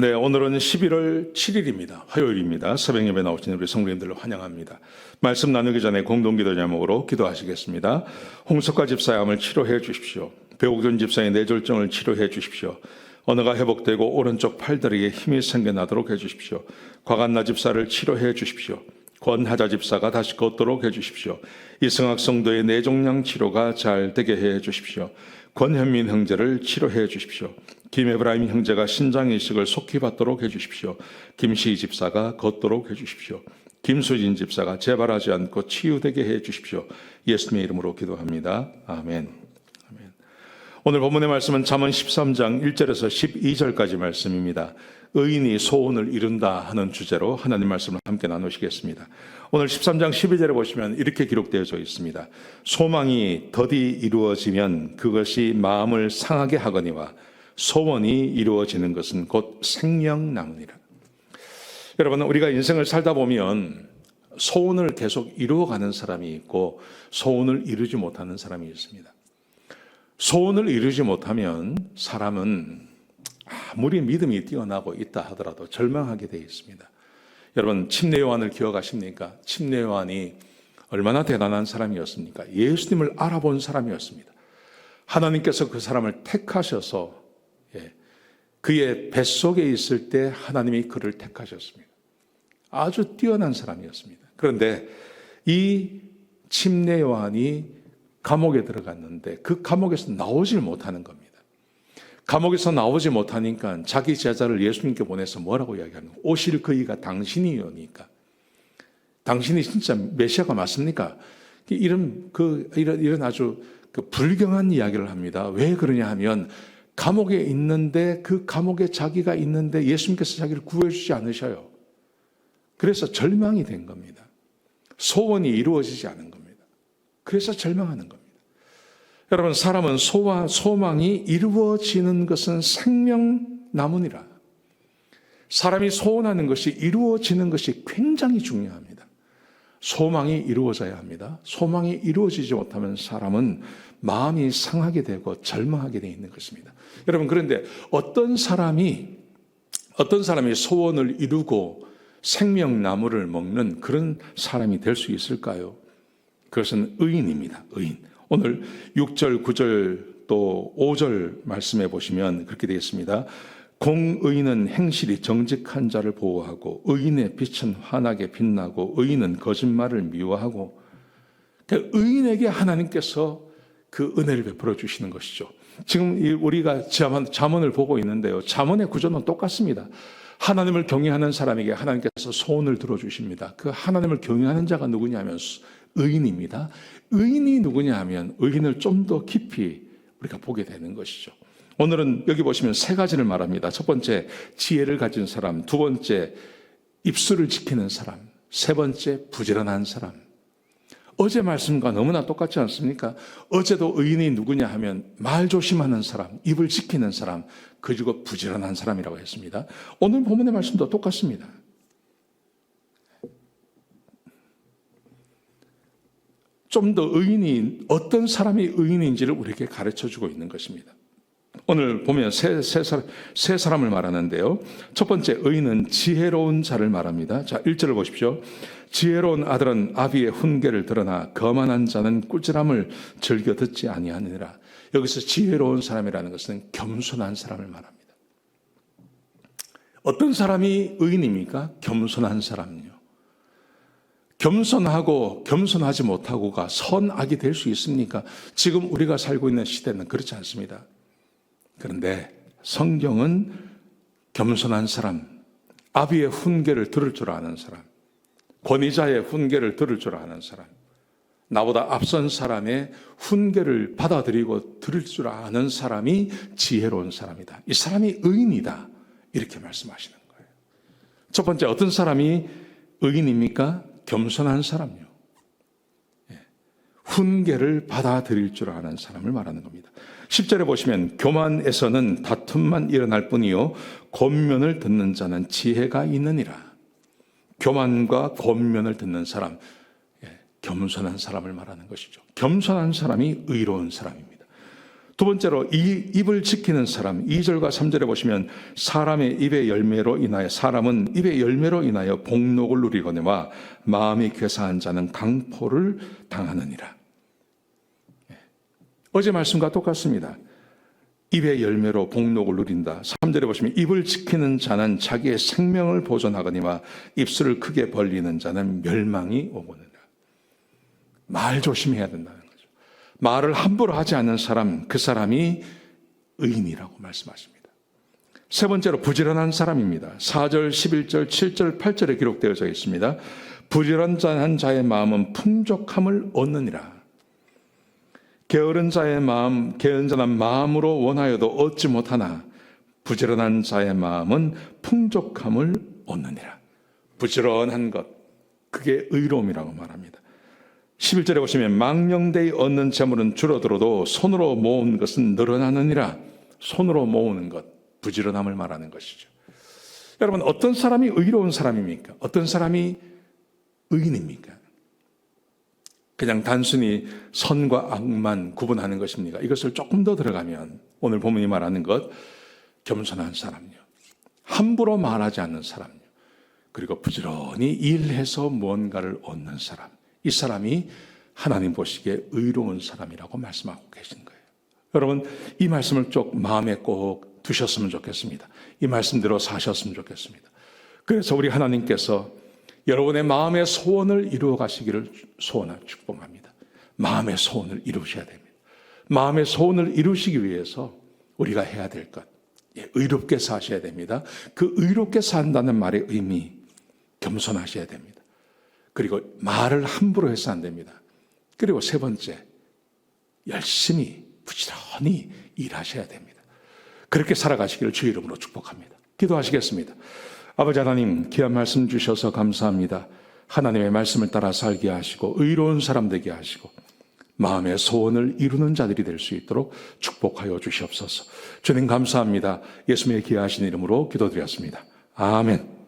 네, 오늘은 11월 7일입니다. 화요일입니다. 새벽 예배 나오신 우리 성도님들을 환영합니다. 말씀 나누기 전에 공동기도 제목으로 기도하시겠습니다. 홍석화 집사의 암을 치료해 주십시오. 배옥준 집사의 뇌졸중을 치료해 주십시오. 언어가 회복되고 오른쪽 팔다리에 힘이 생겨나도록 해 주십시오. 과간나 집사를 치료해 주십시오. 권하자 집사가 다시 걷도록 해 주십시오. 이승학 성도의 뇌종양 치료가 잘 되게 해 주십시오. 권현민 형제를 치료해 주십시오. 김에브라임 형제가 신장 이식을 속히 받도록 해 주십시오. 김시희 집사가 걷도록 해 주십시오. 김수진 집사가 재발하지 않고 치유되게 해 주십시오. 예수님의 이름으로 기도합니다. 아멘. 아멘. 오늘 본문의 말씀은 잠언 13장 1절에서 12절까지 말씀입니다. 의인이 소원을 이룬다 하는 주제로 하나님 말씀을 함께 나누시겠습니다. 오늘 13장 12절에 보시면 이렇게 기록되어져 있습니다. 소망이 더디 이루어지면 그것이 마음을 상하게 하거니와 소원이 이루어지는 것은 곧 생명나무니라. 여러분, 우리가 인생을 살다 보면 소원을 계속 이루어가는 사람이 있고 소원을 이루지 못하는 사람이 있습니다. 소원을 이루지 못하면 사람은 아무리 믿음이 뛰어나고 있다 하더라도 절망하게 되어 있습니다. 여러분, 침례 요한을 기억하십니까? 침례 요한이 얼마나 대단한 사람이었습니까? 예수님을 알아본 사람이었습니다. 하나님께서 그 사람을 택하셔서 예, 그의 뱃속에 있을 때 하나님이 그를 택하셨습니다. 아주 뛰어난 사람이었습니다. 그런데 이 침례 요한이 감옥에 들어갔는데 그 감옥에서 나오질 못하는 겁니다. 감옥에서 나오지 못하니까 자기 제자를 예수님께 보내서 뭐라고 이야기하는 거예요? 오실 그이가 당신이오니까. 당신이 진짜 메시아가 맞습니까? 이런 그 이런 이런 아주 그 불경한 이야기를 합니다. 왜 그러냐 하면 감옥에 있는데 그 감옥에 자기가 있는데 예수님께서 자기를 구해주지 않으셔요. 그래서 절망이 된 겁니다. 소원이 이루어지지 않은 겁니다. 그래서 절망하는 겁니다. 여러분, 사람은 소와 소망이 이루어지는 것은 생명나무니라. 사람이 소원하는 것이 이루어지는 것이 굉장히 중요합니다. 소망이 이루어져야 합니다. 소망이 이루어지지 못하면 사람은 마음이 상하게 되고 절망하게 되어 있는 것입니다. 여러분, 그런데 어떤 사람이, 어떤 사람이 소원을 이루고 생명나무를 먹는 그런 사람이 될 수 있을까요? 그것은 의인입니다. 의인. 오늘 6절, 9절 또 5절 말씀해 보시면 그렇게 되어 있습니다. 공의는 행실이 정직한 자를 보호하고 의인의 빛은 환하게 빛나고 의인은 거짓말을 미워하고 그러니까 의인에게 하나님께서 그 은혜를 베풀어 주시는 것이죠. 지금 우리가 자문 을 보고 있는데요. 자문의 구조는 똑같습니다. 하나님을 경외하는 사람에게 하나님께서 소원을 들어 주십니다. 그 하나님을 경외하는 자가 누구냐면 의인입니다. 의인이 누구냐 하면 의인을 좀 더 깊이 우리가 보게 되는 것이죠. 오늘은 여기 보시면 세 가지를 말합니다. 첫 번째, 지혜를 가진 사람. 두 번째, 입술을 지키는 사람. 세 번째, 부지런한 사람. 어제 말씀과 너무나 똑같지 않습니까? 어제도 의인이 누구냐 하면 말 조심하는 사람, 입을 지키는 사람, 그리고 부지런한 사람이라고 했습니다. 오늘 본문의 말씀도 똑같습니다. 좀 더 의인이 어떤 사람이 의인인지를 우리에게 가르쳐 주고 있는 것입니다. 오늘 보면 세, 세, 사람, 세 사람을 말하는데요. 첫 번째 의인은 지혜로운 자를 말합니다. 자, 1절을 보십시오. 지혜로운 아들은 아비의 훈계를 드러나 거만한 자는 꾸지람을 즐겨 듣지 아니하느니라. 여기서 지혜로운 사람이라는 것은 겸손한 사람을 말합니다. 어떤 사람이 의인입니까? 겸손한 사람요. 겸손하고 겸손하지 못하고가 선악이 될 수 있습니까? 지금 우리가 살고 있는 시대는 그렇지 않습니다. 그런데 성경은 겸손한 사람, 아비의 훈계를 들을 줄 아는 사람, 권위자의 훈계를 들을 줄 아는 사람, 나보다 앞선 사람의 훈계를 받아들이고 들을 줄 아는 사람이 지혜로운 사람이다. 이 사람이 의인이다. 이렇게 말씀하시는 거예요. 첫 번째, 어떤 사람이 의인입니까? 겸손한 사람요. 예. 훈계를 받아들일 줄 아는 사람을 말하는 겁니다. 10절에 보시면 교만에서는 다툼만 일어날 뿐이요 권면을 듣는 자는 지혜가 있느니라. 교만과 권면을 듣는 사람, 예, 겸손한 사람을 말하는 것이죠. 겸손한 사람이 의로운 사람입니다. 두 번째로 이 입을 지키는 사람 2절과 3절에 보시면 사람의 입의 열매로 인하여 사람은 입의 열매로 인하여 복록을 누리거니와 마음이 괴사한 자는 강포를 당하느니라. 예. 어제 말씀과 똑같습니다. 입의 열매로 복록을 누린다. 3절에 보시면 입을 지키는 자는 자기의 생명을 보존하거니와 입술을 크게 벌리는 자는 멸망이 오거니라. 말 조심해야 된다는 거죠. 말을 함부로 하지 않는 사람, 그 사람이 의인이라고 말씀하십니다. 세 번째로 부지런한 사람입니다. 4절, 11절, 7절, 8절에 기록되어져 있습니다. 부지런한 자의 마음은 풍족함을 얻느니라. 게으른 자의 마음, 게으른 자는 마음으로 원하여도 얻지 못하나 부지런한 자의 마음은 풍족함을 얻느니라. 부지런한 것, 그게 의로움이라고 말합니다. 11절에 보시면 망령되이 얻는 재물은 줄어들어도 손으로 모은 것은 늘어나느니라. 손으로 모으는 것, 부지런함을 말하는 것이죠. 여러분, 어떤 사람이 의로운 사람입니까? 어떤 사람이 의인입니까? 그냥 단순히 선과 악만 구분하는 것입니까? 이것을 조금 더 들어가면 오늘 본문이 말하는 것 겸손한 사람요. 함부로 말하지 않는 사람요. 그리고 부지런히 일해서 무언가를 얻는 사람. 이 사람이 하나님 보시기에 의로운 사람이라고 말씀하고 계신 거예요. 여러분, 이 말씀을 쭉 마음에 꼭 두셨으면 좋겠습니다. 이 말씀대로 사셨으면 좋겠습니다. 그래서 우리 하나님께서 여러분의 마음의 소원을 이루어 가시기를 소원하 축복합니다. 마음의 소원을 이루셔야 됩니다. 마음의 소원을 이루시기 위해서 우리가 해야 될 것, 예, 의롭게 사셔야 됩니다. 그 의롭게 산다는 말의 의미, 겸손하셔야 됩니다. 그리고 말을 함부로 해서 안 됩니다. 그리고 세 번째, 열심히 부지런히 일하셔야 됩니다. 그렇게 살아가시기를 주의 이름으로 축복합니다. 기도하시겠습니다. 아버지 하나님, 귀한 말씀 주셔서 감사합니다. 하나님의 말씀을 따라 살게 하시고, 의로운 사람 되게 하시고, 마음의 소원을 이루는 자들이 될 수 있도록 축복하여 주시옵소서. 주님 감사합니다. 예수님의 귀하신 이름으로 기도드렸습니다. 아멘.